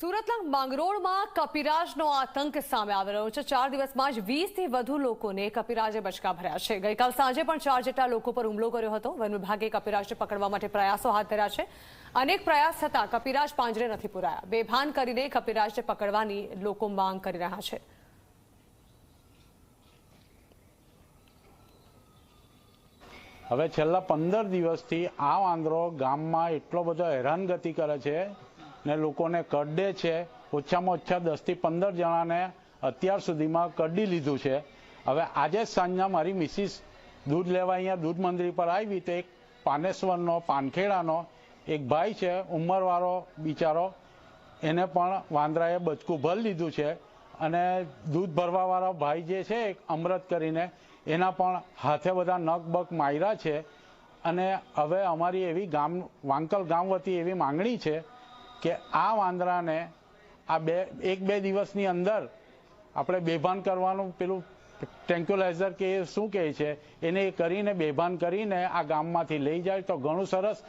સુરતના માંગરોળમાં કપિરાજનો આતંક સામે આવી રહ્યો છે. ચાર દિવસમાં જ વીસથી વધુ લોકોને કપિરાજે બચકા ભર્યા છે. ગઈકાલ સાંજે પણ ચાર જેટલા લોકો પર હુમલો કર્યો હતો. વન વિભાગે કપિરાજને પકડવા માટે પ્રયાસો હાથ ધર્યા છે. અનેક પ્રયાસ થતાં કપિરાજ પાંજરે નથી પુરાયા. બેભાન કરીને કપિરાજને પકડવાની લોકો માંગ કરી રહ્યા છે. હવે છેલ્લા પંદર દિવસથી આ વાંદરો ગામમાં એટલો બધો હેરાનગતિ કરે છે ને લોકોને કરડે છે, ઓછામાં ઓછા દસથી પંદર જણાને અત્યાર સુધીમાં કરડી લીધું છે. હવે આજે સાંજના મારી મિસિસ દૂધ લેવા અહીંયા દૂધ મંદિર પર આવી તો એક પાનેશ્વરનો, પાનખેડાનો એક ભાઈ છે, ઉંમરવાળો બિચારો, એને પણ વાંદરાએ બચકું ભરી લીધું છે. અને દૂધ ભરવાવાળો ભાઈ જે છે, એક અમૃત કરીને એના પણ હાથે બધા નખ બક માર્યા છે. અને હવે અમારી એવી ગામ, વાંકલ ગામ વતી એવી માંગણી છે કે આ વાંદરાને આ બે, એક બે દિવસની અંદર આપણે બેભાન કરવાનું પેલું ટેન્ક્યુલાઇઝર કે એ શું કહે છે, એને એ કરીને બેભાન કરીને આ ગામમાંથી લઈ જાય તો ઘણું સરસ.